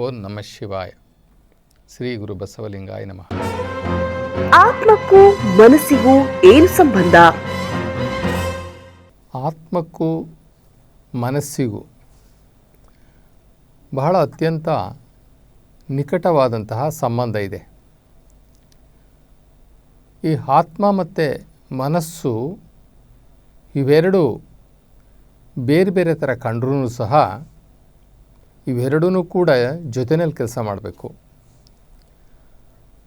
ಓಂ ನಮಃ ಶಿವಾಯ. ಶ್ರೀ ಗುರು ಬಸವಲಿಂಗಾಯ ನಮಃ. ಆತ್ಮಕ್ಕೂ ಮನಸ್ಸಿಗೂ ಏನು ಸಂಬಂಧ? ಆತ್ಮಕ್ಕೂ ಮನಸ್ಸಿಗೂ ಬಹಳ ಅತ್ಯಂತ ನಿಕಟವಾದಂತಹ ಸಂಬಂಧ ಇದೆ. ಈ ಆತ್ಮ ಮತ್ತು ಮನಸ್ಸು ಇವೆರಡು ಬೇರೆ ಬೇರೆ ಥರ ಕಂಡ್ರೂ ಸಹ ಇವೆರಡೂ ಕೂಡ ಜೊತೆಯಲ್ಲಿ ಕೆಲಸ ಮಾಡಬೇಕು.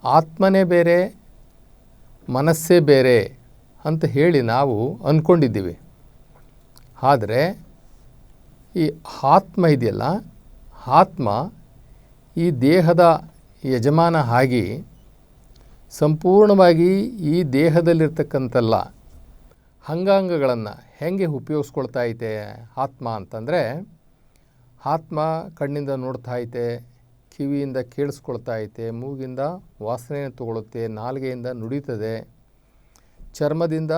ಆತ್ಮನೇ ಬೇರೆ, ಮನಸ್ಸೇ ಬೇರೆ ಅಂತ ಹೇಳಿ ನಾವು ಅಂದ್ಕೊಂಡಿದ್ದೀವಿ. ಆದರೆ ಈ ಆತ್ಮ ಇದೆಯಲ್ಲ, ಆತ್ಮ ಈ ದೇಹದ ಯಜಮಾನ ಆಗಿ ಸಂಪೂರ್ಣವಾಗಿ ಈ ದೇಹದಲ್ಲಿರ್ತಕ್ಕಂಥಲ್ಲ ಅಂಗಾಂಗಗಳನ್ನು ಹೇಗೆ ಉಪಯೋಗಿಸ್ಕೊಳ್ತಾ ಐತೆ ಆತ್ಮ ಅಂತಂದರೆ ಆತ್ಮ ಕಣ್ಣಿಂದ ನೋಡ್ತಾ ಐತೆ, ಕಿವಿಯಿಂದ ಕೇಳಿಸ್ಕೊಳ್ತಾ ಐತೆ, ಮೂಗಿಂದ ವಾಸನೆಯನ್ನು ತಗೊಳುತ್ತೆ ನಾಲಿಗೆಯಿಂದ ನುಡಿತದೆ ಚರ್ಮದಿಂದ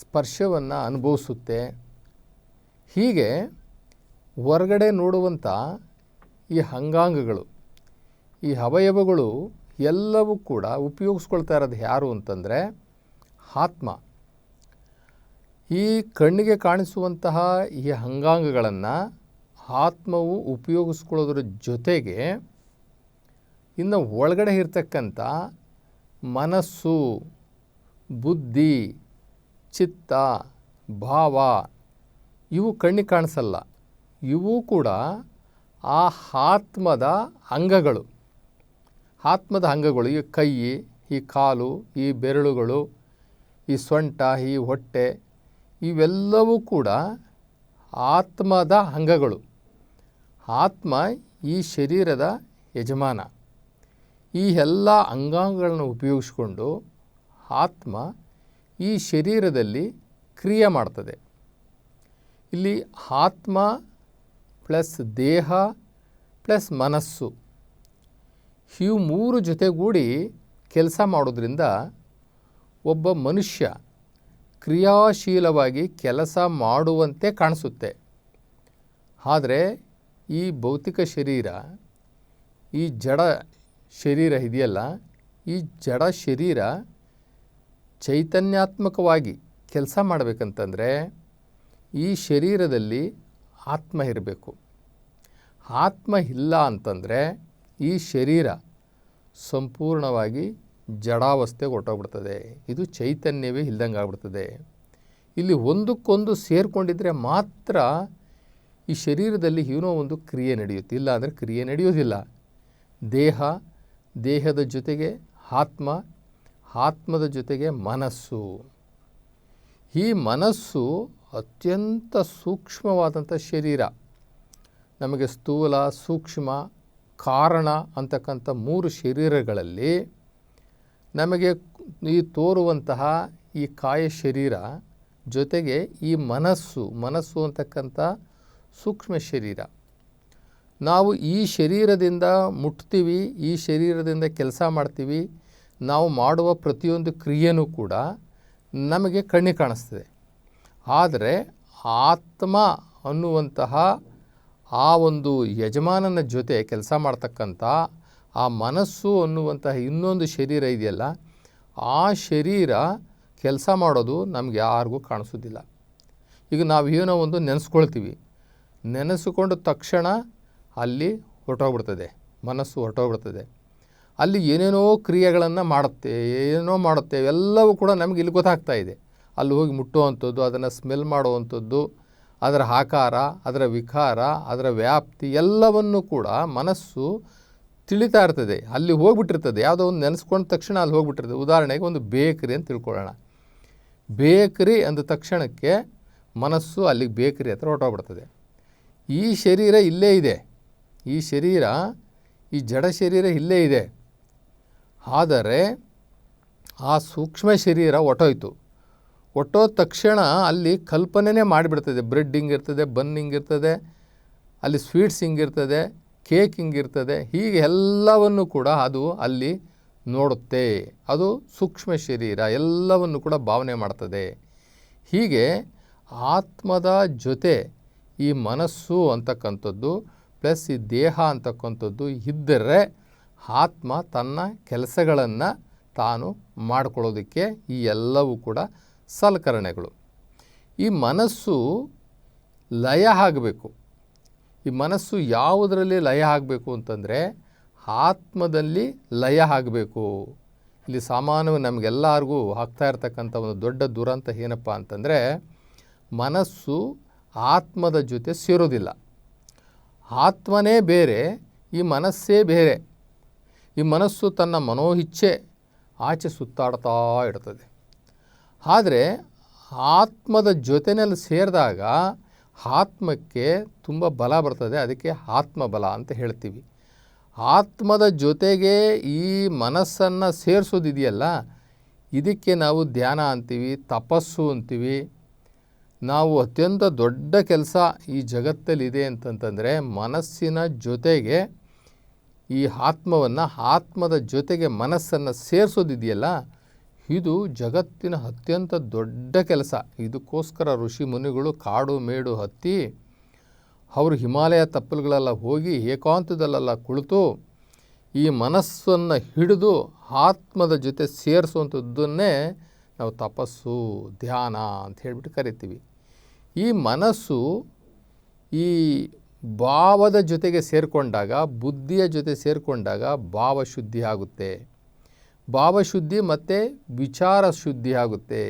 ಸ್ಪರ್ಶವನ್ನು ಅನುಭವಿಸುತ್ತೆ. ಹೀಗೆ ಹೊರಗಡೆ ನೋಡುವಂಥ ಈ ಅಂಗಾಂಗಗಳು, ಈ ಅವಯವಗಳು ಎಲ್ಲವೂ ಕೂಡ ಉಪಯೋಗಿಸ್ಕೊಳ್ತಾ ಇರೋದು ಯಾರು ಅಂತಂದರೆ ಆತ್ಮ. ಈ ಕಣ್ಣಿಗೆ ಕಾಣಿಸುವಂತಹ ಈ ಅಂಗಾಂಗಗಳನ್ನು ಆತ್ಮವು ಉಪಯೋಗಿಸ್ಕೊಳ್ಳೋದ್ರ ಜೊತೆಗೆ ಇನ್ನು ಒಳಗಡೆ ಇರ್ತಕ್ಕಂಥ ಮನಸ್ಸು, ಬುದ್ಧಿ, ಚಿತ್ತ, ಭಾವ ಇವು ಕಣ್ಣಿಗೆ ಕಾಣಿಸಲ್ಲ. ಇವು ಕೂಡ ಆ ಆತ್ಮದ ಅಂಗಗಳು. ಆತ್ಮದ ಅಂಗಗಳು ಈ ಕೈ, ಈ ಕಾಲು, ಈ ಬೆರಳುಗಳು, ಈ ಸೊಂಟ, ಈ ಹೊಟ್ಟೆ ಇವೆಲ್ಲವೂ ಕೂಡ ಆತ್ಮದ ಅಂಗಗಳು. ಆತ್ಮ ಈ ಶರೀರದ ಯಜಮಾನ. ಈ ಎಲ್ಲ ಅಂಗಾಂಗಗಳನ್ನು ಉಪಯೋಗಿಸಿಕೊಂಡು ಆತ್ಮ ಈ ಶರೀರದಲ್ಲಿ ಕ್ರಿಯೆ ಮಾಡ್ತದೆ. ಇಲ್ಲಿ ಆತ್ಮ ಪ್ಲಸ್ ದೇಹ ಪ್ಲಸ್ ಮನಸ್ಸು. ಇವು ಮೂರು ಜೊತೆಗೂಡಿ ಕೆಲಸ ಮಾಡೋದ್ರಿಂದ ಒಬ್ಬ ಮನುಷ್ಯ ಕ್ರಿಯಾಶೀಲವಾಗಿ ಕೆಲಸ ಮಾಡುವಂತೆ ಕಾಣಿಸುತ್ತೆ. ಆದರೆ ಈ ಭೌತಿಕ ಶರೀರ, ಈ ಜಡ ಶರೀರ ಇದೆಯಲ್ಲ, ಈ ಜಡ ಶರೀರ ಚೈತನ್ಯಾತ್ಮಕವಾಗಿ ಕೆಲಸ ಮಾಡಬೇಕಂತಂದರೆ ಈ ಶರೀರದಲ್ಲಿ ಆತ್ಮ ಇರಬೇಕು. ಆತ್ಮ ಇಲ್ಲ ಅಂತಂದರೆ ಈ ಶರೀರ ಸಂಪೂರ್ಣವಾಗಿ ಜಡಾವಸ್ಥೆಗೆ ಹೊರಟೋಗ್ಬಿಡ್ತದೆ ಇದು ಚೈತನ್ಯವೇ ಇಲ್ದಂಗೆ ಆಗ್ಬಿಡ್ತದೆ ಇಲ್ಲಿ ಒಂದಕ್ಕೊಂದು ಸೇರಿಕೊಂಡಿದ್ರೆ ಮಾತ್ರ ಈ ಶರೀರದಲ್ಲಿ ಏನೋ ಒಂದು ಕ್ರಿಯೆ ನಡೆಯುತ್ತೆ. ಇಲ್ಲ ಅಂದರೆ ಕ್ರಿಯೆ ನಡೆಯೋದಿಲ್ಲ ದೇಹ, ದೇಹದ ಜೊತೆಗೆ ಆತ್ಮ, ಆತ್ಮದ ಜೊತೆಗೆ ಮನಸ್ಸು. ಈ ಮನಸ್ಸು ಅತ್ಯಂತ ಸೂಕ್ಷ್ಮವಾದಂಥ ಶರೀರ. ನಮಗೆ ಸ್ಥೂಲ, ಸೂಕ್ಷ್ಮ, ಕಾರಣ ಅಂತಕ್ಕಂಥ ಮೂರು ಶರೀರಗಳಲ್ಲಿ ನಮಗೆ ಈ ತೋರುವಂತಹ ಈ ಕಾಯ ಶರೀರ ಜೊತೆಗೆ ಈ ಮನಸ್ಸು ಮನಸ್ಸು ಅಂತಕ್ಕಂಥ ಸೂಕ್ಷ್ಮ ಶರೀರ. ನಾವು ಈ ಶರೀರದಿಂದ ಮುಟ್ತೀವಿ, ಈ ಶರೀರದಿಂದ ಕೆಲಸ ಮಾಡ್ತೀವಿ, ನಾವು ಮಾಡುವ ಪ್ರತಿಯೊಂದು ಕ್ರಿಯೆನೂ ಕೂಡ ನಮಗೆ ಕಣ್ಣಿಗೆ ಕಾಣಿಸ್ತದೆ. ಆದರೆ ಆತ್ಮ ಅನ್ನುವಂತಹ ಆ ಒಂದು ಯಜಮಾನನ ಜೊತೆ ಕೆಲಸ ಮಾಡ್ತಕ್ಕಂಥ, ಆ ಮನಸ್ಸು ಅನ್ನುವಂತಹ ಇನ್ನೊಂದು ಶರೀರ ಇದೆಯಲ್ಲ, ಆ ಶರೀರ ಕೆಲಸ ಮಾಡೋದು ನಮ್ಗೆ ಯಾರಿಗೂ ಕಾಣಿಸೋದಿಲ್ಲ ಈಗ ನಾವು ಏನೋ ಒಂದು ನೆನೆಸ್ಕೊಳ್ತೀವಿ. ನೆನೆಸಿಕೊಂಡ ತಕ್ಷಣ ಅಲ್ಲಿ ಹೊರಟೋಗ್ಬಿಡ್ತದೆ, ಮನಸ್ಸು ಹೊರಟೋಗ್ಬಿಡ್ತದೆ. ಅಲ್ಲಿ ಏನೇನೋ ಕ್ರಿಯೆಗಳನ್ನು ಮಾಡುತ್ತೆ, ಏನೇನೋ ಮಾಡುತ್ತೆ, ಎಲ್ಲವೂ ಕೂಡ ನಮಗೆ ಇಲ್ಲಿ ಗೊತ್ತಾಗ್ತಾ ಇದೆ. ಅಲ್ಲಿ ಹೋಗಿ ಮುಟ್ಟುವಂಥದ್ದು, ಅದನ್ನು ಸ್ಮೆಲ್ ಮಾಡುವಂಥದ್ದು, ಅದರ ಆಕಾರ, ಅದರ ವಿಕಾರ, ಅದರ ವ್ಯಾಪ್ತಿ ಎಲ್ಲವನ್ನು ಕೂಡ ಮನಸ್ಸು ತಿಳಿತಾ ಇರ್ತದೆ. ಅಲ್ಲಿ ಹೋಗ್ಬಿಟ್ಟಿರ್ತದೆ. ಯಾವುದೋ ಒಂದು ನೆನೆಸ್ಕೊಂಡ ತಕ್ಷಣ ಅಲ್ಲಿ ಹೋಗ್ಬಿಟ್ಟಿರ್ತದೆ. ಉದಾಹರಣೆಗೆ ಒಂದು ಬೇಕರಿ ಅಂತ ತಿಳ್ಕೊಳ್ಳೋಣ. ಬೇಕರಿ ಅಂದ ತಕ್ಷಣಕ್ಕೆ ಮನಸ್ಸು ಅಲ್ಲಿಗೆ ಬೇಕರಿ ಹತ್ರ ಹೊರಟೋಗ್ಬಿಡ್ತದೆ. ಈ ಶರೀರ ಇಲ್ಲೇ ಇದೆ. ಈ ಶರೀರ, ಈ ಜಡ ಶರೀರ ಇಲ್ಲೇ ಇದೆ. ಆದರೆ ಆ ಸೂಕ್ಷ್ಮ ಶರೀರ ಹೊಟ್ಟೋಯ್ತು ಒಟ್ಟೋದ ತಕ್ಷಣ ಅಲ್ಲಿ ಕಲ್ಪನೆನೇ ಮಾಡಿಬಿಡ್ತದೆ. ಬ್ರೆಡ್ ಹಿಂಗಿರ್ತದೆ, ಬನ್ ಹಿಂಗಿರ್ತದೆ, ಅಲ್ಲಿ ಸ್ವೀಟ್ಸ್ ಹಿಂಗಿರ್ತದೆ, ಕೇಕ್ ಹಿಂಗಿರ್ತದೆ. ಹೀಗೆ ಎಲ್ಲವನ್ನು ಕೂಡ ಅದು ಅಲ್ಲಿ ನೋಡುತ್ತೆ. ಅದು ಸೂಕ್ಷ್ಮ ಶರೀರ, ಎಲ್ಲವನ್ನು ಕೂಡ ಭಾವನೆ ಮಾಡ್ತದೆ. ಹೀಗೆ ಆತ್ಮದ ಜೊತೆ ಈ ಮನಸ್ಸು ಅಂತಕ್ಕಂಥದ್ದು ಪ್ಲಸ್ ಈ ದೇಹ ಅಂತಕ್ಕಂಥದ್ದು ಇದ್ದರೆ ಆತ್ಮ ತನ್ನ ಕೆಲಸಗಳನ್ನು ತಾನು ಮಾಡಿಕೊಳ್ಳೋದಕ್ಕೆ ಈ ಎಲ್ಲವೂ ಕೂಡ ಸಲಕರಣೆಗಳು. ಈ ಮನಸ್ಸು ಲಯ ಆಗಬೇಕು. ಈ ಮನಸ್ಸು ಯಾವುದರಲ್ಲಿ ಲಯ ಆಗಬೇಕು ಅಂತಂದರೆ ಆತ್ಮದಲ್ಲಿ ಲಯ ಆಗಬೇಕು. ಇಲ್ಲಿ ಸಾಮಾನ್ಯವಾಗಿ ನಮಗೆಲ್ಲರಿಗೂ ಆಗ್ತಾ ಇರ್ತಕ್ಕಂಥ ಒಂದು ದೊಡ್ಡ ದುರಂತ ಏನಪ್ಪ ಅಂತಂದರೆ ಮನಸ್ಸು ಆತ್ಮದ ಜೊತೆ ಸೇರೋದಿಲ್ಲ. ಆತ್ಮನೇ ಬೇರೆ, ಈ ಮನಸ್ಸೇ ಬೇರೆ. ಈ ಮನಸ್ಸು ತನ್ನ ಮನೋಹಿಚ್ಛೆ ಆಚೆ ಸುತ್ತಾಡ್ತಾ ಇರ್ತದೆ. ಆದರೆ ಆತ್ಮದ ಜೊತೆಯಲ್ಲಿ ಸೇರಿದಾಗ ಆತ್ಮಕ್ಕೆ ತುಂಬ ಬಲ ಬರ್ತದೆ, ಅದಕ್ಕೆ ಆತ್ಮಬಲ ಅಂತ ಹೇಳ್ತೀವಿ. ಆತ್ಮದ ಜೊತೆಗೆ ಈ ಮನಸ್ಸನ್ನು ಸೇರಿಸೋದಿದೆಯಲ್ಲ, ಇದಕ್ಕೆ ನಾವು ಧ್ಯಾನ ಅಂತೀವಿ, ತಪಸ್ಸು ಅಂತೀವಿ ನಾವು ಅತ್ಯಂತ ದೊಡ್ಡ ಕೆಲಸ ಈ ಜಗತ್ತಲ್ಲಿದೆ ಅಂತಂತಂದರೆ ಮನಸ್ಸಿನ ಜೊತೆಗೆ ಈ ಆತ್ಮವನ್ನು ಆತ್ಮದ ಜೊತೆಗೆ ಮನಸ್ಸನ್ನು ಸೇರಿಸೋದಿದೆಯಲ್ಲ, ಇದು ಜಗತ್ತಿನ ಅತ್ಯಂತ ದೊಡ್ಡ ಕೆಲಸ. ಇದಕ್ಕೋಸ್ಕರ ಋಷಿ ಮುನಿಗಳು ಕಾಡು ಮೇಡು ಹತ್ತಿ ಅವರು ಹಿಮಾಲಯ ತಪ್ಪಲುಗಳೆಲ್ಲ ಹೋಗಿ ಏಕಾಂತದಲ್ಲೆಲ್ಲ ಕುಳಿತು ಈ ಮನಸ್ಸನ್ನು ಹಿಡಿದು ಆತ್ಮದ ಜೊತೆ ಸೇರಿಸುವಂಥದ್ದನ್ನೇ ನಾವು ತಪಸ್ಸು, ಧ್ಯಾನ ಅಂತ ಹೇಳಿಬಿಟ್ಟು ಕರಿತೀವಿ. ಈ ಮನಸ್ಸು ಈ ಭಾವದ ಜೊತೆಗೆ ಸೇರಿಕೊಂಡಾಗ, ಬುದ್ಧಿಯ ಜೊತೆ ಸೇರಿಕೊಂಡಾಗ ಭಾವಶುದ್ಧಿ ಆಗುತ್ತೆ. ಭಾವಶುದ್ಧಿ ಮತ್ತು ವಿಚಾರ ಶುದ್ಧಿ ಆಗುತ್ತೆ.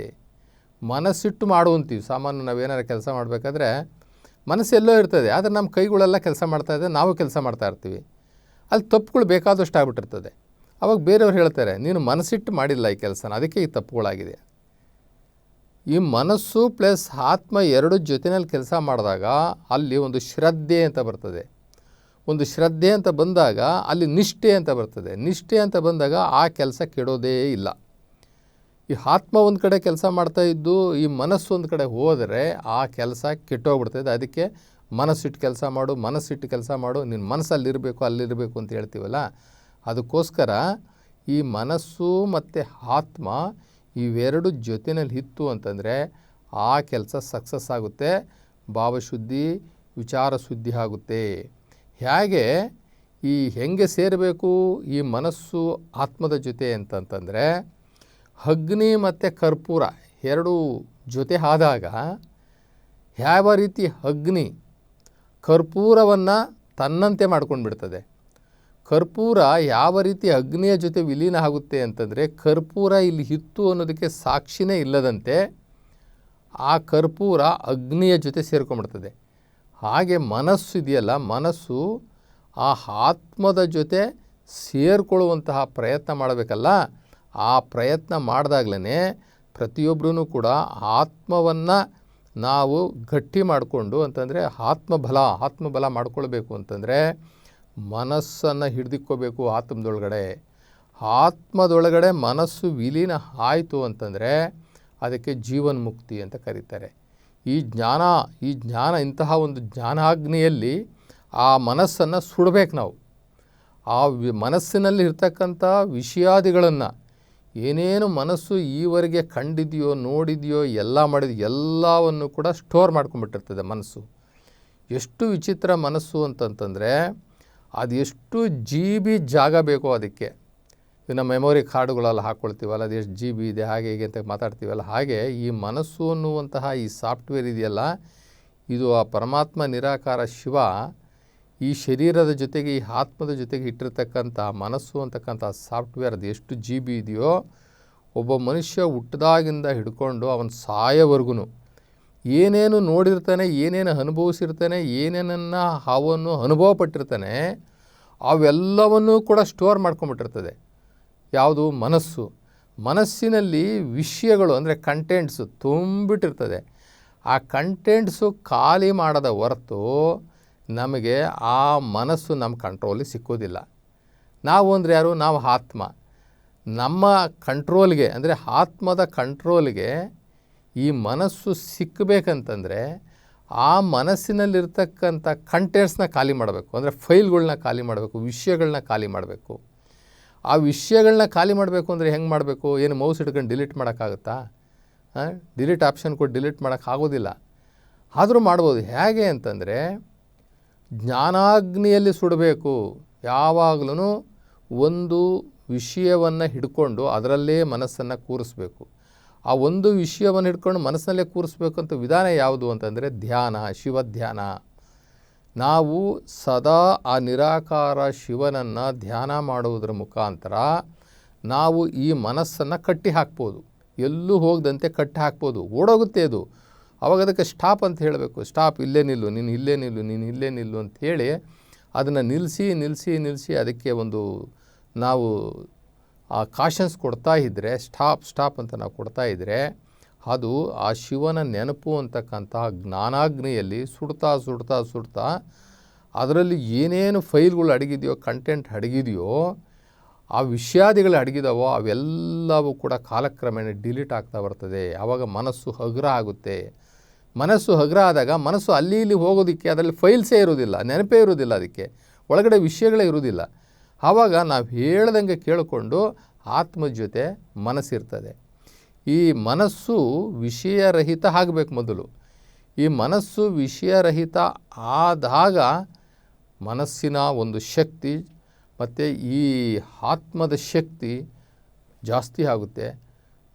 ಮನಸ್ಸಿಟ್ಟು ಮಾಡುವಂತೀವಿ. ಸಾಮಾನ್ಯ ನಾವೇನಾರು ಕೆಲಸ ಮಾಡಬೇಕಾದ್ರೆ ಮನಸ್ಸೆಲ್ಲೋ ಇರ್ತದೆ, ಆದರೆ ನಮ್ಮ ಕೈಗಳೆಲ್ಲ ಕೆಲಸ ಮಾಡ್ತಾ ಇದ್ದರೆ ನಾವು ಕೆಲಸ ಮಾಡ್ತಾ ಇರ್ತೀವಿ. ಅಲ್ಲಿ ತಪ್ಪುಗಳು ಬೇಕಾದಷ್ಟು ಆಗ್ಬಿಟ್ಟಿರ್ತದೆ ಅವಾಗ ಬೇರೆಯವ್ರು ಹೇಳ್ತಾರೆ, ನೀನು ಮನಸ್ಸಿಟ್ಟು ಮಾಡಿಲ್ಲ ಈ ಕೆಲಸನ, ಅದಕ್ಕೆ ಈ ತಪ್ಪುಗಳಾಗಿದೆ. ಈ ಮನಸ್ಸು ಪ್ಲಸ್ ಆತ್ಮ ಎರಡು ಜೊತೆಯಲ್ಲಿ ಕೆಲಸ ಮಾಡಿದಾಗ ಅಲ್ಲಿ ಒಂದು ಶ್ರದ್ಧೆ ಅಂತ ಬರ್ತದೆ. ಒಂದು ಶ್ರದ್ಧೆ ಅಂತ ಬಂದಾಗ ಅಲ್ಲಿ ನಿಷ್ಠೆ ಅಂತ ಬರ್ತದೆ. ನಿಷ್ಠೆ ಅಂತ ಬಂದಾಗ ಆ ಕೆಲಸ ಕೆಡೋದೇ ಇಲ್ಲ. ಈ ಆತ್ಮ ಒಂದು ಕಡೆ ಕೆಲಸ ಮಾಡ್ತಾ ಇದ್ದು, ಈ ಮನಸ್ಸು ಒಂದು ಕಡೆ ಹೋದರೆ ಆ ಕೆಲಸ ಕೆಟ್ಟೋಗ್ಬಿಡ್ತದೆ. ಅದಕ್ಕೆ ಮನಸ್ಸಿಟ್ಟು ಕೆಲಸ ಮಾಡು, ಮನಸ್ಸಿಟ್ಟು ಕೆಲಸ ಮಾಡು. ನಿನ್ನ ಮನಸ್ಸಲ್ಲಿರಬೇಕು ಅಲ್ಲಿರಬೇಕು ಅಂತ ಹೇಳ್ತೀವಲ್ಲ? ಅದಕ್ಕೋಸ್ಕರ ಈ ಮನಸ್ಸು ಮತ್ತು ಆತ್ಮ ಇವೆರಡು ಜೊತೆಯಲ್ಲಿ ಇತ್ತು ಅಂತಂದರೆ ಆ ಕೆಲಸ ಸಕ್ಸಸ್ ಆಗುತ್ತೆ, ಭಾವಶುದ್ಧಿ ವಿಚಾರ ಶುದ್ಧಿ ಆಗುತ್ತೆ. ಹೇಗೆ ಈ ಹೆಂಗೆ ಸೇರಬೇಕು ಈ ಮನಸ್ಸು ಆತ್ಮದ ಜೊತೆ ಅಂತಂತಂದರೆ ಅಗ್ನಿ ಮತ್ತು ಕರ್ಪೂರ ಎರಡು ಜೊತೆ ಆದಾಗ ಯಾವ ರೀತಿ ಅಗ್ನಿ ಕರ್ಪೂರವನ್ನು ತನ್ನಂತೆ ಮಾಡ್ಕೊಂಡು ಬಿಡ್ತದೆ ಕರ್ಪೂರ ಯಾವ ರೀತಿ ಅಗ್ನಿಯ ಜೊತೆ ವಿಲೀನ ಆಗುತ್ತೆ ಅಂತಂದರೆ ಕರ್ಪೂರ ಇಲ್ಲಿ ಹಿತ್ತು ಅನ್ನೋದಕ್ಕೆ ಸಾಕ್ಷಿನೇ ಇಲ್ಲದಂತೆ ಆ ಕರ್ಪೂರ ಅಗ್ನಿಯ ಜೊತೆ ಸೇರ್ಕೊಂಡ್ಬಿಡ್ತದೆ. ಹಾಗೆ ಮನಸ್ಸು ಇದೆಯಲ್ಲ, ಮನಸ್ಸು ಆ ಆತ್ಮದ ಜೊತೆ ಸೇರಿಕೊಳ್ಳುವಂತಹ ಪ್ರಯತ್ನ ಮಾಡಬೇಕಲ್ಲ. ಆ ಪ್ರಯತ್ನ ಮಾಡಿದಾಗಲೇ ಪ್ರತಿಯೊಬ್ಬರೂ ಕೂಡ ಆತ್ಮವನ್ನು ನಾವು ಗಟ್ಟಿ ಮಾಡಿಕೊಂಡು ಅಂತಂದರೆ ಆತ್ಮಬಲ ಆತ್ಮಬಲ ಮಾಡಿಕೊಳ್ಬೇಕು ಅಂತಂದರೆ ಮನಸ್ಸನ್ನು ಹಿಡಿದಿಕ್ಕೋಬೇಕು ಆತ್ಮದೊಳಗಡೆ. ಆತ್ಮದೊಳಗಡೆ ಮನಸ್ಸು ವಿಲೀನ ಆಯಿತು ಅಂತಂದರೆ ಅದಕ್ಕೆ ಜೀವನ್ಮುಕ್ತಿ ಅಂತ ಕರೀತಾರೆ. ಈ ಜ್ಞಾನ ಈ ಜ್ಞಾನ, ಇಂತಹ ಒಂದು ಜ್ಞಾನಾಗ್ನಿಯಲ್ಲಿ ಆ ಮನಸ್ಸನ್ನು ಸುಡಬೇಕು ನಾವು. ಆ ವಿ, ಮನಸ್ಸಿನಲ್ಲಿ ಇರ್ತಕ್ಕಂಥ ವಿಷಯಾದಿಗಳನ್ನು ಏನೇನು ಮನಸ್ಸು ಈವರೆಗೆ ಕಂಡಿದೆಯೋ, ನೋಡಿದೆಯೋ, ಎಲ್ಲ ಮಾಡಿದ ಎಲ್ಲವನ್ನು ಕೂಡ ಸ್ಟೋರ್ ಮಾಡ್ಕೊಂಬಿಟ್ಟಿರ್ತದೆ ಮನಸ್ಸು. ಎಷ್ಟು ವಿಚಿತ್ರ ಮನಸ್ಸು ಅಂತಂತಂದರೆ ಅದು ಎಷ್ಟು ಜಿ ಬಿ ಜಾಗ ಬೇಕೋ ಅದಕ್ಕೆ. ಇನ್ನು ಮೆಮೊರಿ ಕಾರ್ಡುಗಳೆಲ್ಲ ಹಾಕ್ಕೊಳ್ತೀವಲ್ಲ ಅದು ಎಷ್ಟು ಜಿ ಬಿ ಇದೆ, ಹಾಗೆ ಹೀಗೆ ಅಂತ ಮಾತಾಡ್ತೀವಲ್ಲ. ಹಾಗೆ ಈ ಮನಸ್ಸು ಅನ್ನುವಂತಹ ಈ ಸಾಫ್ಟ್ವೇರ್ ಇದೆಯಲ್ಲ, ಇದು ಆ ಪರಮಾತ್ಮ ನಿರಾಕಾರ ಶಿವ ಈ ಶರೀರದ ಜೊತೆಗೆ, ಈ ಆತ್ಮದ ಜೊತೆಗೆ ಇಟ್ಟಿರ್ತಕ್ಕಂಥ ಮನಸ್ಸು ಅಂತಕ್ಕಂಥ ಸಾಫ್ಟ್ವೇರ್ ಅದು ಎಷ್ಟು ಜಿ ಬಿ ಇದೆಯೋ, ಒಬ್ಬ ಮನುಷ್ಯ ಹುಟ್ಟಿದಾಗಿಂದ ಹಿಡ್ಕೊಂಡು ಅವನ ಸಾಯೋವರೆಗೂ ಏನೇನು ನೋಡಿರ್ತಾನೆ, ಏನೇನು ಅನುಭವಿಸಿರ್ತಾನೆ, ಏನೇನನ್ನು ಹಾವನ್ನು ಅನುಭವ ಪಟ್ಟಿರ್ತಾನೆ ಅವೆಲ್ಲವನ್ನೂ ಕೂಡ ಸ್ಟೋರ್ ಮಾಡ್ಕೊಂಬಿಟ್ಟಿರ್ತದೆ ಯಾವುದು? ಮನಸ್ಸು. ಮನಸ್ಸಿನಲ್ಲಿ ವಿಷಯಗಳು ಅಂದರೆ ಕಂಟೆಂಟ್ಸು ತುಂಬಿಟ್ಟಿರ್ತದೆ. ಆ ಕಂಟೆಂಟ್ಸು ಖಾಲಿ ಮಾಡದ ಹೊರತು ನಮಗೆ ಆ ಮನಸ್ಸು ನಮ್ಮ ಕಂಟ್ರೋಲಿಗೆ ಸಿಕ್ಕೋದಿಲ್ಲ. ನಾವು ಅಂದರೆ ಯಾರು? ನಾವು ಆತ್ಮ. ನಮ್ಮ ಕಂಟ್ರೋಲ್ಗೆ ಅಂದರೆ ಆತ್ಮದ ಕಂಟ್ರೋಲ್ಗೆ ಈ ಮನಸ್ಸು ಸಿಕ್ಕಬೇಕಂತಂದರೆ ಆ ಮನಸ್ಸಿನಲ್ಲಿರ್ತಕ್ಕಂಥ ಕಂಟೆಂಟ್ಸ್ನ ಖಾಲಿ ಮಾಡಬೇಕು. ಅಂದರೆ ಫೈಲ್ಗಳನ್ನ ಖಾಲಿ ಮಾಡಬೇಕು ವಿಷಯಗಳನ್ನ ಖಾಲಿ ಮಾಡಬೇಕು. ಆ ವಿಷಯಗಳನ್ನ ಖಾಲಿ ಮಾಡಬೇಕು ಅಂದರೆ ಹೆಂಗೆ ಮಾಡಬೇಕು? ಏನು ಮೌಸ್ ಹಿಡ್ಕೊಂಡು ಡಿಲೀಟ್ ಮಾಡೋಕ್ಕಾಗುತ್ತಾ? ಡಿಲೀಟ್ ಆಪ್ಷನ್ ಕೊಟ್ಟು ಡಿಲೀಟ್ ಮಾಡೋಕ್ಕಾಗೋದಿಲ್ಲ. ಆದರೂ ಮಾಡ್ಬೋದು. ಹೇಗೆ ಅಂತಂದರೆ ಜ್ಞಾನಾಗ್ನಿಯಲ್ಲಿ ಸುಡಬೇಕು. ಯಾವಾಗಲೂ ಒಂದು ವಿಷಯವನ್ನು ಹಿಡ್ಕೊಂಡು ಅದರಲ್ಲೇ ಮನಸ್ಸನ್ನು ಕೂರಿಸ್ಬೇಕು. ಆ ಒಂದು ವಿಷಯವನ್ನು ಹಿಡ್ಕೊಂಡು ಮನಸ್ಸಿನಲ್ಲೇ ಕೂರಿಸ್ಬೇಕಂತ ವಿಧಾನ ಯಾವುದು ಅಂತಂದರೆ ಧ್ಯಾನ, ಶಿವ ಧ್ಯಾನ. ನಾವು ಸದಾ ಆ ನಿರಾಕಾರ ಶಿವನನ್ನು ಧ್ಯಾನ ಮಾಡುವುದರ ಮುಖಾಂತರ ನಾವು ಈ ಮನಸ್ಸನ್ನು ಕಟ್ಟಿ ಹಾಕ್ಬೋದು. ಎಲ್ಲೂ ಹೋಗದಂತೆ ಕಟ್ಟಿ ಹಾಕ್ಬೋದು. ಓಡೋಗುತ್ತೆ ಅದು. ಅವಾಗ ಅದಕ್ಕೆ ಸ್ಟಾಪ್ ಅಂತ ಹೇಳಬೇಕು. ಸ್ಟಾಪ್, ಇಲ್ಲೇ ನಿಲ್ಲು, ನೀನು ಇಲ್ಲೇ ನಿಲ್ಲು, ನೀನು ಇಲ್ಲೇ ನಿಲ್ಲು ಅಂತ ಹೇಳಿ ಅದನ್ನು ನಿಲ್ಲಿಸಿ ನಿಲ್ಲಿಸಿ ನಿಲ್ಲಿಸಿ ಅದಕ್ಕೆ ಒಂದು ನಾವು ಆ ಕಾಷನ್ಸ್ ಕೊಡ್ತಾ ಇದ್ದರೆ ಸ್ಟಾಪ್ ಸ್ಟಾಪ್ ಅಂತ ನಾವು ಕೊಡ್ತಾ ಇದ್ದರೆ ಅದು ಆ ಶಿವನ ನೆನಪು ಅಂತಕ್ಕಂತಹ ಜ್ಞಾನಾಗ್ನಿಯಲ್ಲಿ ಸುಡ್ತಾ ಸುಡ್ತಾ ಸುಡ್ತಾ ಅದರಲ್ಲಿ ಏನೇನು ಫೈಲ್ಗಳು ಅಡಗಿದೆಯೋ ಕಂಟೆಂಟ್ ಅಡಗಿದೆಯೋ, ಆ ವಿಷಯಾದಿಗಳು ಅಡಗಿದವೋ, ಅವೆಲ್ಲವೂ ಕೂಡ ಕಾಲಕ್ರಮೇಣ ಡಿಲೀಟ್ ಆಗ್ತಾ ಬರ್ತದೆ. ಆವಾಗ ಮನಸ್ಸು ಹಗುರ ಆಗುತ್ತೆ. ಮನಸ್ಸು ಹಗುರ ಆದಾಗ ಮನಸ್ಸು ಅಲ್ಲಿ, ಇಲ್ಲಿ ಹೋಗೋದಕ್ಕೆ ಅದರಲ್ಲಿ ಫೈಲ್ಸೇ ಇರೋದಿಲ್ಲ ನೆನಪೇ ಇರೋದಿಲ್ಲ ಅದಕ್ಕೆ. ಒಳಗಡೆ ವಿಷಯಗಳೇ ಇರೋದಿಲ್ಲ ಆವಾಗ ನಾವು ಹೇಳ್ದಂಗೆ ಕೇಳಿಕೊಂಡು ಆತ್ಮ ಜೊತೆ ಮನಸ್ಸಿರ್ತದೆ. ಈ ಮನಸ್ಸು ವಿಷಯರಹಿತ ಆಗಬೇಕು ಮೊದಲು. ಈ ಮನಸ್ಸು ವಿಷಯರಹಿತ ಆದಾಗ ಮನಸ್ಸಿನ ಒಂದು ಶಕ್ತಿ ಮತ್ತು ಈ ಆತ್ಮದ ಶಕ್ತಿ ಜಾಸ್ತಿ ಆಗುತ್ತೆ.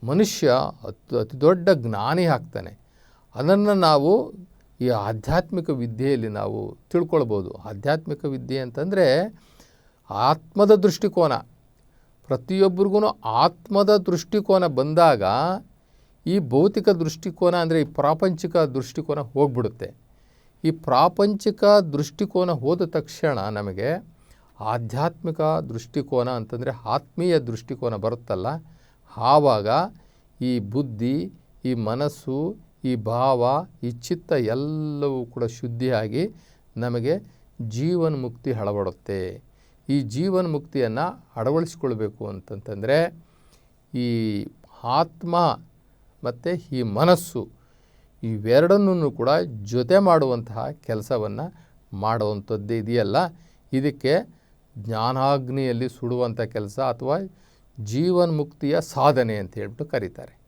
ಮನುಷ್ಯ ಅತಿ ಅತಿ ದೊಡ್ಡ ಜ್ಞಾನಿ ಆಗ್ತಾನೆ. ಅದನ್ನು ನಾವು ಈ ಆಧ್ಯಾತ್ಮಿಕ ವಿದ್ಯೆಯಲ್ಲಿ ನಾವು ತಿಳ್ಕೊಳ್ಬೋದು. ಆಧ್ಯಾತ್ಮಿಕ ವಿದ್ಯೆ ಅಂತಂದರೆ ಆತ್ಮದ ದೃಷ್ಟಿಕೋನ. ಪ್ರತಿಯೊಬ್ಬರಿಗೂ ಆತ್ಮದ ದೃಷ್ಟಿಕೋನ ಬಂದಾಗ ಈ ಭೌತಿಕ ದೃಷ್ಟಿಕೋನ ಅಂದರೆ ಈ ಪ್ರಾಪಂಚಿಕ ದೃಷ್ಟಿಕೋನ ಹೋಗ್ಬಿಡುತ್ತೆ. ಈ ಪ್ರಾಪಂಚಿಕ ದೃಷ್ಟಿಕೋನ ಹೋದ ತಕ್ಷಣ ನಮಗೆ ಆಧ್ಯಾತ್ಮಿಕ ದೃಷ್ಟಿಕೋನ ಅಂತಂದರೆ ಆತ್ಮೀಯ ದೃಷ್ಟಿಕೋನ ಬರುತ್ತಲ್ಲ. ಆವಾಗ ಈ ಬುದ್ಧಿ, ಈ ಮನಸ್ಸು, ಈ ಭಾವ, ಈ ಚಿತ್ತ ಎಲ್ಲವೂ ಕೂಡ ಶುದ್ಧಿಯಾಗಿ ನಮಗೆ ಜೀವನ್ಮುಕ್ತಿ ಹಳಬಡುತ್ತೆ ಈ ಜೀವನ್ ಮುಕ್ತಿಯನ್ನು ಅಳವಡಿಸ್ಕೊಳ್ಬೇಕು ಅಂತಂತಂದರೆ ಈ ಆತ್ಮ ಮತ್ತು ಈ ಮನಸ್ಸು ಇವೆರಡನ್ನೂ ಕೂಡ ಜೊತೆ ಮಾಡುವಂತಹ ಕೆಲಸವನ್ನು ಮಾಡುವಂಥದ್ದು ಇದೆಯಲ್ಲ. ಇದಕ್ಕೆ ಜ್ಞಾನಾಗ್ನಿಯಲ್ಲಿ ಸುಡುವಂಥ ಕೆಲಸ ಅಥವಾ ಜೀವನ್ಮುಕ್ತಿಯ ಸಾಧನೆ ಅಂತ ಹೇಳ್ಬಿಟ್ಟು ಕರೀತಾರೆ.